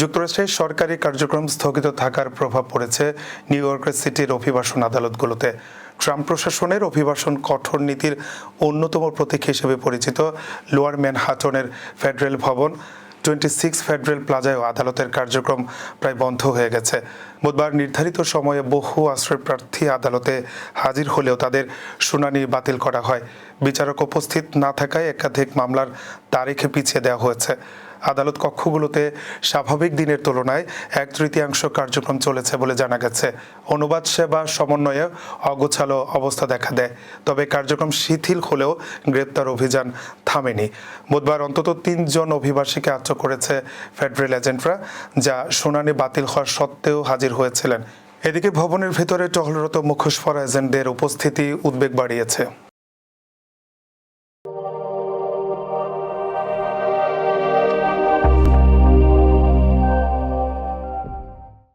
যুক্তরাষ্ট্রের সরকারি কার্যক্রম স্থগিত থাকার প্রভাব পড়েছে নিউ ইয়র্কের সিটির অভিবাসন আদালতগুলোতে। ট্রাম্প প্রশাসনের অভিবাসন কঠোর নীতির অন্যতম প্রতীক হিসেবে পরিচিত লোয়ার ম্যানহাটনের ফেডারেল ভবন। টোয়েন্টি সিক্স ফেডারেল প্লাজায় আদালতের কার্যক্রম প্রায় বন্ধ হয়ে গেছে। বুধবার নির্ধারিত সময়ে বহু আশ্রয় প্রার্থী আদালতে হাজির হলেও তাদের শুনানি বাতিল করা হয়। বিচারক উপস্থিত না থাকায় একাধিক মামলার তারিখে পিছিয়ে দেওয়া হয়েছে। আদালত কক্ষগুলোতে স্বাভাবিক দিনের তুলনায় এক তৃতীয়াংশ কার্যক্রম চলেছে বলে জানা গেছে। অনুবাদ সেবা সমন্বয়ে অগোছালো অবস্থা দেখা দেয়। তবে কার্যক্রম শিথিল হলেও গ্রেপ্তার অভিযান থামেনি। বুধবার অন্তত তিনজন অভিবাসীকে আটক করেছে ফেডারেল এজেন্টরা, যা শুনানি বাতিল হওয়ার সত্ত্বেও হাজির হয়েছিলেন। এদিকে ভবনের ভেতরে টহলরত মুখোশ পরা এজেন্টদের উপস্থিতি উদ্বেগ বাড়িয়েছে।